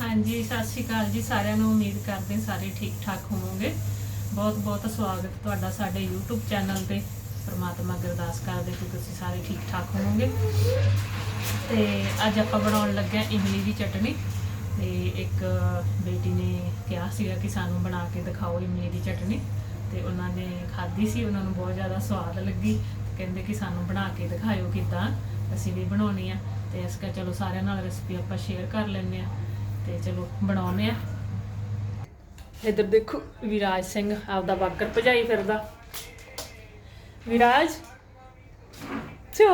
ਹਾਂਜੀ, ਸਤਿ ਸ਼੍ਰੀ ਅਕਾਲ ਜੀ ਸਾਰਿਆਂ ਨੂੰ। ਉਮੀਦ ਕਰਦੇ ਸਾਰੇ ਠੀਕ ਠਾਕ ਹੋਵੋਗੇ। ਬਹੁਤ ਬਹੁਤ ਸਵਾਗਤ ਤੁਹਾਡਾ ਸਾਡੇ YouTube ਚੈਨਲ ਤੇ, ਪਰਮਾਤਮਾ ਅੱਗੇ ਅਰਦਾਸ ਕਰਦੇ ਕਿ ਤੁਸੀਂ ਸਾਰੇ ਠੀਕ ਠਾਕ ਹੋਵੋਗੇ। ਤੇ ਅੱਜ ਆਪਾਂ ਬਣਾਉਣ ਲੱਗੇ ਹਾਂ ਇਮਲੀ ਦੀ ਚਟਨੀ। ਤੇ ਇੱਕ ਬੇਟੀ ਨੇ ਕਿਹਾ ਸੀਗਾ ਕਿ ਸਾਨੂੰ ਬਣਾ ਕੇ ਦਿਖਾਓ ਇਮਲੀ ਦੀ ਚਟਨੀ। ਤੇ ਉਹਨਾਂ ਨੇ ਖਾਧੀ ਸੀ, ਉਹਨਾਂ ਨੂੰ ਬਹੁਤ ਜ਼ਿਆਦਾ ਸਵਾਦ ਲੱਗੀ। ਕਹਿੰਦੇ ਕਿ ਸਾਨੂੰ ਬਣਾ ਕੇ ਦਿਖਾਇਓ ਕਿਦਾਂ ਅਸੀਂ ਵੀ ਬਣਾਉਣੀ ਆ। ਤੇ ਇਸ ਕਰਕੇ ਚਲੋ ਸਾਰਿਆਂ ਨਾਲ ਰੈਸਪੀ ਆਪਾਂ ਸ਼ੇਅਰ ਕਰ ਲੈਂਦੇ ਆ ਤੇ ਚਲੋ ਬਣਾਉਨੇ ਆ। ਇੱਧਰ ਦੇਖੋ ਵਿਰਾਜ ਸਿੰਘ ਆਪਦਾ ਬਾਕਰ ਭਜਾਈ ਫਿਰਦਾ। ਵਿਰਾਜ? ਚੋ?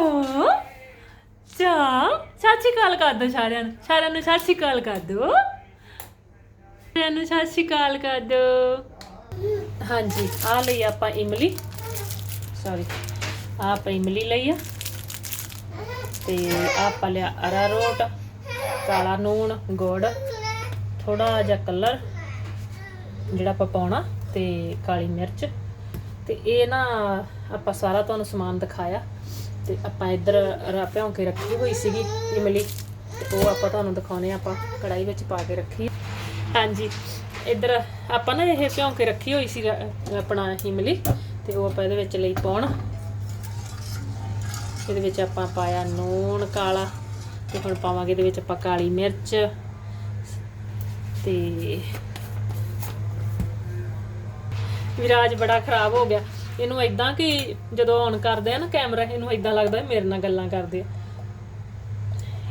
ਚਾ? ਸਤਿ ਸ਼੍ਰੀ ਕਰ ਦੋ ਸਾਰਿਆਂ ਨੂੰ। ਸਾਰਿਆਂ ਨੂੰ ਸਤਿ ਸ਼੍ਰੀ ਅਕਾਲ ਕਰ ਦੋ ਸਾਰਿਆਂ ਨੂੰ ਸਤਿ ਸ਼੍ਰੀ ਅਕਾਲ ਕਰ ਦੋ ਹਾਂਜੀ ਆ ਲਈ ਆਪਾਂ ਇਮਲੀ। ਸੌਰੀ ਆ ਆਪਾਂ ਇਮਲੀ ਲਈ ਆ। ਤੇ ਆਪਾਂ ਲਿਆ ਅਰਾਰੋਟ ਕਾਲਾ ਨੂਣ, ਗੁੜ ਥੋੜਾ ਜਿਹਾ ਕਲਰ ਜਿਹੜਾ ਆਪਾਂ ਪਾਉਣਾ ਤੇ ਕਾਲੀ ਮਿਰਚ। ਤੇ ਇਹ ਨਾ ਆਪਾਂ ਸਾਰਾ ਤੁਹਾਨੂੰ ਸਮਾਨ ਦਿਖਾਇਆ। ਤੇ ਆਪਾਂ ਇੱਧਰ ਰ- ਭਿਉਂ ਕੇ ਰੱਖੀ ਹੋਈ ਸੀਗੀ ਇਮਲੀ। ਤੇ ਉਹ ਆਪਾਂ ਤੁਹਾਨੂੰ ਦਿਖਾਉਨੇ ਆ ਆਪਾਂ ਕੜਾਈ ਵਿੱਚ ਪਾ ਕੇ ਰੱਖੀ। ਹਾਂਜੀ, ਇੱਧਰ ਆਪਾਂ ਨਾ ਇਹ ਭਿਉਂ ਕੇ ਰੱਖੀ ਹੋਈ ਸੀ ਆਪਣਾ ਇਮਲੀ। ਤੇ ਉਹ ਆਪਾਂ ਇਹਦੇ ਵਿੱਚ ਲਈ ਪਾਉਣ। ਇਹਦੇ ਵਿੱਚ ਆਪਾਂ ਪਾਇਆ ਨੂਣ, ਕਾਲਾ। ਤੇ ਹੁਣ ਪਾਵਾਂਗੇ ਇਹਦੇ ਵਿੱਚ ਆਪਾਂ ਕਾਲੀ ਮਿਰਚ ਤੇ ਵਿਰਾਜ ਬੜਾ ਖਰਾਬ ਹੋ ਗਿਆ। ਇਹਨੂੰ ਇਦਾਂ ਕਿ ਜਦੋਂ ਔਨ ਕਰਦੇ ਆ ਨਾ ਕੈਮਰਾ ਇਹਨੂੰ ਇਦਾਂ ਲੱਗਦਾ ਮੇਰੇ ਨਾਲ ਗੱਲਾਂ ਕਰਦੇ ਆ।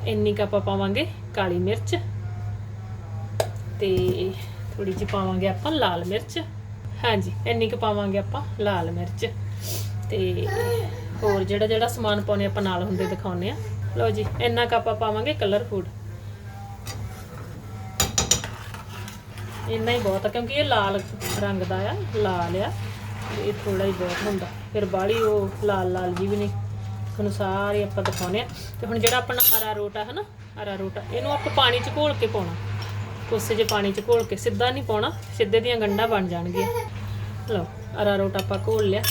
ਇੰਨੀ ਕੁ ਆਪਾਂ ਪਾਵਾਂਗੇ ਕਾਲੀ ਮਿਰਚ ਤੇ ਥੋੜੀ ਜਿਹੀ ਪਾਵਾਂਗੇ ਆਪਾਂ ਲਾਲ ਮਿਰਚ। ਹਾਂਜੀ, ਇੰਨੀ ਕੁ ਪਾਵਾਂਗੇ ਆਪਾਂ ਲਾਲ ਮਿਰਚ ਤੇ ਹੋਰ ਜਿਹੜਾ ਜਿਹੜਾ ਸਮਾਨ ਪਾਉਣੇ ਆਪਾਂ ਨਾਲ ਹੁੰਦੇ ਦਿਖਾਉਨੇ ਆ। ਲਓ ਜੀ, ਇੰਨਾ ਕੁ ਆਪਾਂ ਪਾਵਾਂਗੇ ਕਲਰ ਫੂਡ ਇੰਨਾ ਹੀ ਬਹੁਤ ਆ, ਕਿਉਂਕਿ ਇਹ ਲਾਲ ਰੰਗ ਦਾ ਆ, ਲਾਲ ਆ ਇਹ ਥੋੜਾ ਹੀ ਬਹੁਤ ਹੁੰਦਾ। ਫਿਰ ਬਾਹਲੀ ਉਹ ਲਾਲ ਲਾਲ ਜੀ ਵੀ ਨਹੀਂ, ਤੁਹਾਨੂੰ ਸਾਰੇ ਆਪਾਂ ਦਿਖਾਉਨੇ ਆ। ਤੇ ਹੁਣ ਜਿਹੜਾ ਆਪਣਾ ਹਰਾ ਰੋਟ ਆ ਹਨਾ ਹਰਾ ਰੋਟ, ਇਹਨੂੰ ਆਪਾਂ ਪਾਣੀ 'ਚ ਘੋਲ ਕੇ ਪਾਉਣਾ। ਕੋਸੇ ਜੇ ਪਾਣੀ 'ਚ ਘੋਲ ਕੇ, ਸਿੱਧਾ ਨਹੀਂ ਪਾਉਣਾ, ਸਿੱਧੇ ਦੀਆਂ ਗੰਢਾਂ ਬਣ ਜਾਣਗੀਆਂ। ਲਓ, ਹਰਾ ਰੋਟ ਆਪਾਂ ਘੋਲ ਲਿਆ।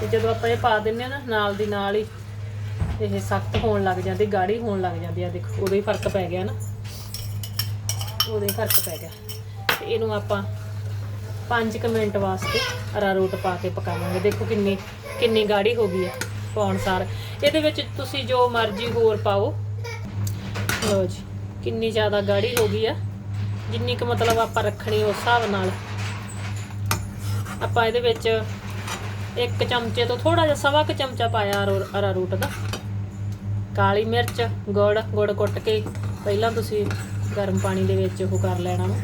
ਤੇ ਜਦੋਂ ਆਪਾਂ ਇਹ ਪਾ ਦਿੰਨੇ ਆ ਨਾ, ਨਾਲ ਦੀ ਨਾਲ ਹੀ ਇਹ ਸਖਤ ਹੋਣ ਲੱਗ ਜਾਂਦੀ, ਗਾੜੀ ਹੋਣ ਲੱਗ ਜਾਂਦੀ ਆ, ਦੇਖੋ, ਉਦੋਂ ਹੀ ਫ਼ਰਕ ਪੈ ਗਿਆ ਨਾ। ਉਦੋਂ ਹੀ ਫ਼ਰਕ ਪੈ ਗਿਆ। ਤੇ ਇਹਨੂੰ ਆਪਾਂ 5 ਮਿੰਟ ਵਾਸਤੇ ਅਰਾਰੋਟ ਪਾ ਕੇ ਪਕਾਵਾਂਗੇ। ਦੇਖੋ ਕਿੰਨੀ ਕਿੰਨੀ ਗਾੜੀ ਹੋ ਗਈ ਆ, ਪਾਉਣ ਸਾਰ। ਇਹਦੇ ਵਿੱਚ ਤੁਸੀਂ ਜੋ ਮਰਜ਼ੀ ਹੋਰ ਪਾਓ। ਲਓ ਜੀ, ਕਿੰਨੀ ਜ਼ਿਆਦਾ ਗਾੜੀ ਹੋ ਗਈ ਆ। ਜਿੰਨੀ ਕੁ ਮਤਲਬ ਆਪਾਂ ਰੱਖਣੀ ਉਸ ਹਿਸਾਬ ਨਾਲ। ਆਪਾਂ ਇਹਦੇ ਵਿੱਚ ਇੱਕ ਚਮਚੇ ਤੋਂ ਥੋੜਾ ਜਿਹਾ ਸਵਾ ਕੁ ਚਮਚਾ ਪਾਇਆ ਅਰੋ- ਰੂਟ ਦਾ। ਕਾਲੀ ਮਿਰਚ, ਗੁੜ ਗੁੜ ਕੁੱਟ ਕੇ ਪਹਿਲਾਂ ਤੁਸੀਂ ਗਰਮ ਪਾਣੀ ਦੇ ਵਿੱਚ ਉਹ ਕਰ ਲੈਣਾ ਵਾ।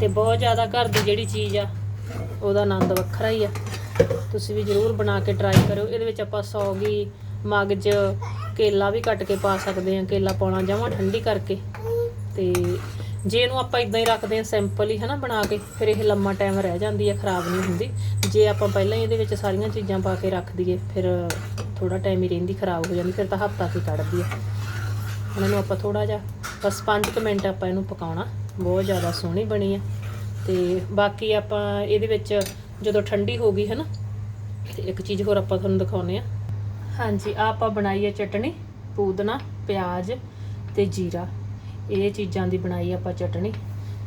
ਤੇ ਬਹੁਤ ਜ਼ਿਆਦਾ ਘਰ ਦੀ ਜਿਹੜੀ ਚੀਜ਼ ਆ, ਉਹਦਾ ਆਨੰਦ ਵੱਖਰਾ ਹੀ ਆ। ਤੁਸੀਂ ਵੀ ਜਰੂਰ ਬਣਾ ਕੇ ਟਰਾਈ ਕਰਿਓ। ਇਹਦੇ ਵਿੱਚ ਆਪਾਂ ਸੌਗੀ, ਮਗਜ, ਕੇਲਾ ਵੀ ਕੱਟ ਕੇ ਪਾ ਸਕਦੇ ਆ ਕੇਲਾ ਪਾਉਣਾ ਜਾਵਾਂ ਠੰਡੀ ਕਰਕੇ। ਤੇ ਜੇ ਇਹਨੂੰ ਆਪਾਂ ਇਦਾਂ ਹੀ ਰੱਖਦੇ ਆ ਸਿੰਪਲ ਹੀ ਹਨਾ ਬਣਾ ਕੇ, ਫਿਰ ਇਹ ਲੰਮਾ ਟਾਈਮ ਰਹਿ ਜਾਂਦੀ ਹੈ, ਖਰਾਬ ਨਹੀਂ ਹੁੰਦੀ। ਜੇ ਆਪਾਂ ਪਹਿਲਾਂ ਹੀ ਇਹਦੇ ਵਿੱਚ ਸਾਰੀਆਂ ਚੀਜ਼ਾਂ ਪਾ ਕੇ ਰੱਖ ਦਈਏ, ਫਿਰ ਥੋੜਾ ਟਾਈਮ ਹੀ ਰਹਿੰਦੀ, ਖਰਾਬ ਹੋ ਜਾਂਦੀ, ਫਿਰ ਤਾਂ ਹਫਤਾ ਕੀ ਕੱਢਦੀ ਹੈ। ਇਹਨਾਂ ਨੂੰ ਆਪਾਂ ਥੋੜਾ ਜਿਹਾ, ਬਸ 5 ਮਿੰਟ ਆਪਾਂ ਇਹਨੂੰ ਪਕਾਉਣਾ, ਬਹੁਤ ਜ਼ਿਆਦਾ ਸੋਹਣੀ ਬਣੀ ਹੈ। ਤੇ ਬਾਕੀ ਆਪਾਂ ਇਹਦੇ ਵਿੱਚ ਜਦੋਂ ਠੰਡੀ ਹੋ ਗਈ ਹੈ ਨਾ ਤੇ ਇੱਕ ਚੀਜ਼ ਹੋਰ ਆਪਾਂ ਤੁਹਾਨੂੰ ਦਿਖਾਉਨੇ ਆ ਹਾਂਜੀ ਆ ਆਪਾਂ ਬਣਾਈ ਹੈ ਚਟਣੀ ਪੂਦਨਾ, ਪਿਆਜ਼ ਤੇ ਜੀਰਾ। ਇਹ ਚੀਜ਼ਾਂ ਦੀ ਬਣਾਈ ਆਪਾਂ ਚਟਣੀ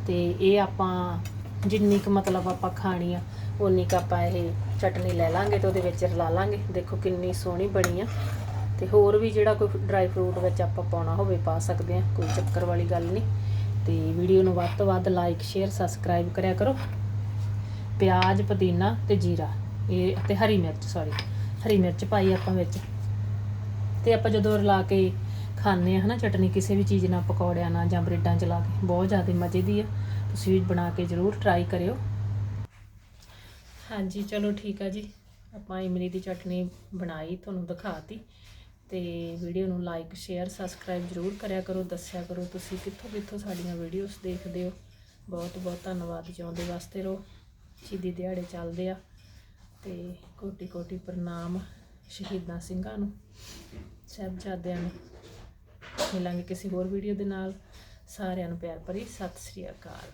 ਤੇ ਇਹ ਆਪਾਂ ਜਿੰਨੀ ਕੁ ਮਤਲਬ ਆਪਾਂ ਖਾਣੀ ਆ ਉਨੀ ਕੁ ਆਪਾਂ ਇਹ ਚਟਣੀ ਲੈ ਲਾਂਗੇ ਤੇ ਉਹਦੇ ਵਿੱਚ ਰਲਾ ਲਾਂਗੇ। ਦੇਖੋ ਕਿੰਨੀ ਸੋਹਣੀ ਬਣੀ ਆ ਤੇ ਹੋਰ ਵੀ ਜਿਹੜਾ ਕੋਈ ਡਰਾਈ ਫਰੂਟ ਵਿੱਚ ਆਪਾਂ ਪਾਉਣਾ ਹੋਵੇ ਪਾ ਸਕਦੇ ਆ, ਕੋਈ ਚੱਕਰ ਵਾਲੀ ਗੱਲ ਨਹੀਂ। ਤੇ ਵੀਡੀਓ ਨੂੰ ਵੱਧ ਤੋਂ ਵੱਧ ਲਾਈਕ ਸ਼ੇਅਰ ਸਬਸਕ੍ਰਾਈਬ ਕਰਿਆ ਕਰੋ। ਪਿਆਜ਼, ਪੁਦੀਨਾ ਤੇ ਜੀਰਾ, ਇਹ ਤੇ ਹਰੀ ਮਿਰਚ ਸੌਰੀ ਹਰੀ ਮਿਰਚ ਪਾਈ ਆਪਾਂ ਵਿੱਚ। ਤੇ ਆਪਾਂ ਜਦੋਂ ਰਲਾ ਕੇ ਖਾਂਦੇ ਆ, ਹਨਾ, ਚਟਨੀ ਕਿਸੇ ਵੀ ਚੀਜ਼ ਨਾਲ, ਪਕੌੜਿਆਂ ਨਾਲ ਜਾਂ ਬ੍ਰੈਡਾਂ ਚ ਲਾ ਕੇ, ਬਹੁਤ ਜ਼ਿਆਦਾ ਮਜ਼ੇ ਦੀ ਆ। ਤੁਸੀਂ ਵੀ ਬਣਾ ਕੇ ਜ਼ਰੂਰ ਟਰਾਈ ਕਰਿਓ। ਹਾਂਜੀ, ਚਲੋ ਠੀਕ ਆ ਜੀ। ਆਪਾਂ ਇਮਲੀ ਦੀ ਚਟਨੀ ਬਣਾਈ, ਤੁਹਾਨੂੰ ਦਿਖਾਤੀ। ਤੇ ਵੀਡੀਓ ਨੂੰ ਲਾਈਕ ਸ਼ੇਅਰ ਸਬਸਕ੍ਰਾਈਬ ਜ਼ਰੂਰ ਕਰਿਆ ਕਰੋ। ਦੱਸਿਆ ਕਰੋ ਤੁਸੀਂ ਕਿੱਥੋਂ ਕਿੱਥੋਂ ਸਾਡੀਆਂ ਵੀਡੀਓਜ਼ ਦੇਖਦੇ ਹੋ। ਬਹੁਤ ਬਹੁਤ ਧੰਨਵਾਦ, ਜਿਉਂਦੇ ਵਾਸਤੇ ਰਹੋ। ਸ਼ਹੀਦੀ ਦਿਹਾੜੇ ਚੱਲਦੇ ਆ। ਤੇ ਕੋਟੀ ਕੋਟੀ ਪ੍ਰਣਾਮ ਸ਼ਹੀਦਾਂ ਸਿੰਘਾਂ ਨੂੰ, ਸਾਹਿਬਜ਼ਾਦਿਆਂ ਨੂੰ। ਮਿਲਾਂਗੇ ਕਿਸੇ ਹੋਰ ਵੀਡੀਓ ਦੇ ਨਾਲ। ਸਾਰਿਆਂ ਨੂੰ ਪਿਆਰ ਭਰੀ ਸਤਿ ਸ੍ਰੀ ਅਕਾਲ।